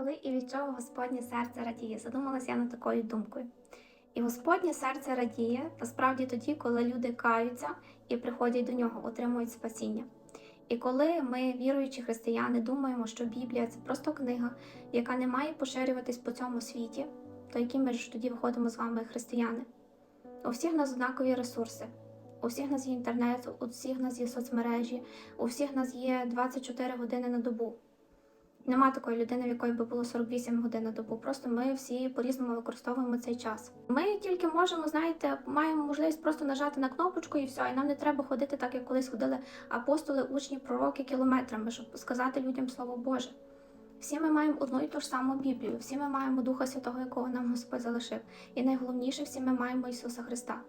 Коли і від чого Господнє серце радіє, задумалася я над такою думкою. І Господнє серце радіє насправді тоді, коли люди каються і приходять до нього, отримують спасіння. І коли ми, віруючі християни, думаємо, що Біблія це просто книга, яка не має поширюватись по цьому світі, то які ми ж тоді виходимо з вами християни? У всіх нас однакові ресурси. У всіх нас є інтернет, у всіх нас є соцмережі, у всіх нас є 24 години на добу. Нема такої людини, в якої би було 48 годин на добу. Просто ми всі по-різному використовуємо цей час. Ми тільки можемо, знаєте, маємо можливість просто нажати на кнопочку і все. І нам не треба ходити так, як колись ходили апостоли, учні, пророки кілометрами, щоб сказати людям слово Боже. Всі ми маємо одну і ту ж саму Біблію, всі ми маємо Духа Святого, якого нам Господь залишив. І найголовніше, всі ми маємо Ісуса Христа.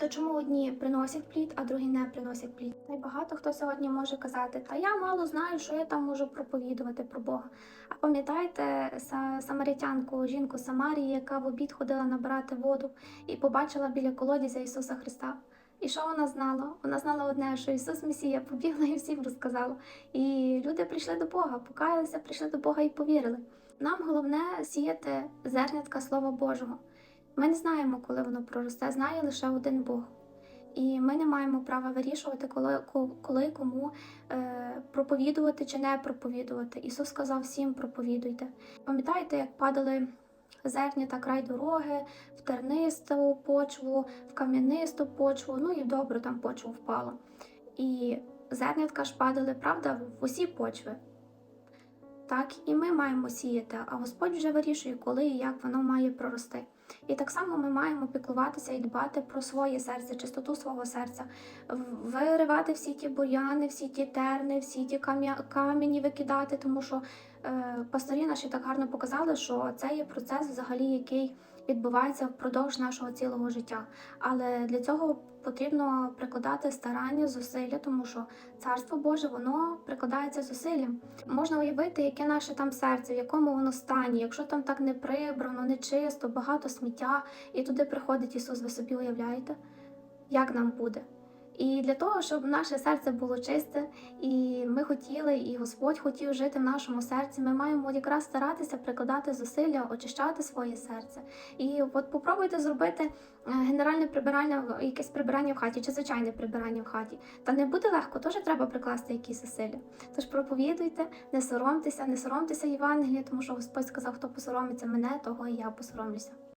То чому одні приносять плід, а другі не приносять плід? Та й багато хто сьогодні може казати, та я мало знаю, що я там можу проповідувати про Бога. А пам'ятаєте са- самаритянку, жінку Самарії, яка в обід ходила набирати воду і побачила біля колодязя Ісуса Христа? І що вона знала? Вона знала одне, що Ісус Месія побігла і всім розказала. І люди прийшли до Бога, покаялися, прийшли до Бога і повірили. Нам головне сіяти зернятка Слова Божого. Ми не знаємо, коли воно проросте, знає лише один Бог. І ми не маємо права вирішувати, коли, коли кому е, проповідувати чи не проповідувати. Ісус сказав всім проповідуйте. Пам'ятаєте, як падали зернята край дороги, в тернисту почву, в кам'янисту почву, ну і в добру там почву впало. І зернятка ж падали, правда, в усі почви. Так і ми маємо сіяти, а Господь вже вирішує, коли і як воно має прорости. І так само ми маємо піклуватися і дбати про своє серце, чистоту свого серця, виривати всі ті бур'яни, всі ті терни, всі ті камені викидати, тому що е, пасторі наші так гарно показали, що це є процес, взагалі, який відбувається впродовж нашого цілого життя. Але для цього потрібно прикладати старання, зусилля, тому що царство Боже воно прикладається зусиллям. Можна уявити, яке наше там серце, в якому воно стані, якщо там так не прибрано, не чисто, багато сміття, і туди приходить Ісус, ви собі уявляєте, як нам буде. І для того, щоб наше серце було чисте, і ми хотіли, і Господь хотів жити в нашому серці, ми маємо якраз старатися прикладати зусилля, очищати своє серце. І от попробуйте зробити е, генеральне прибирання, якесь прибирання в хаті чи звичайне прибирання в хаті. Та не буде легко, теж треба прикласти якісь зусилля. Тож проповідуйте, не соромтеся, не соромтеся Євангелія, тому що Господь сказав, хто посоромиться мене, того і я посоромлюся.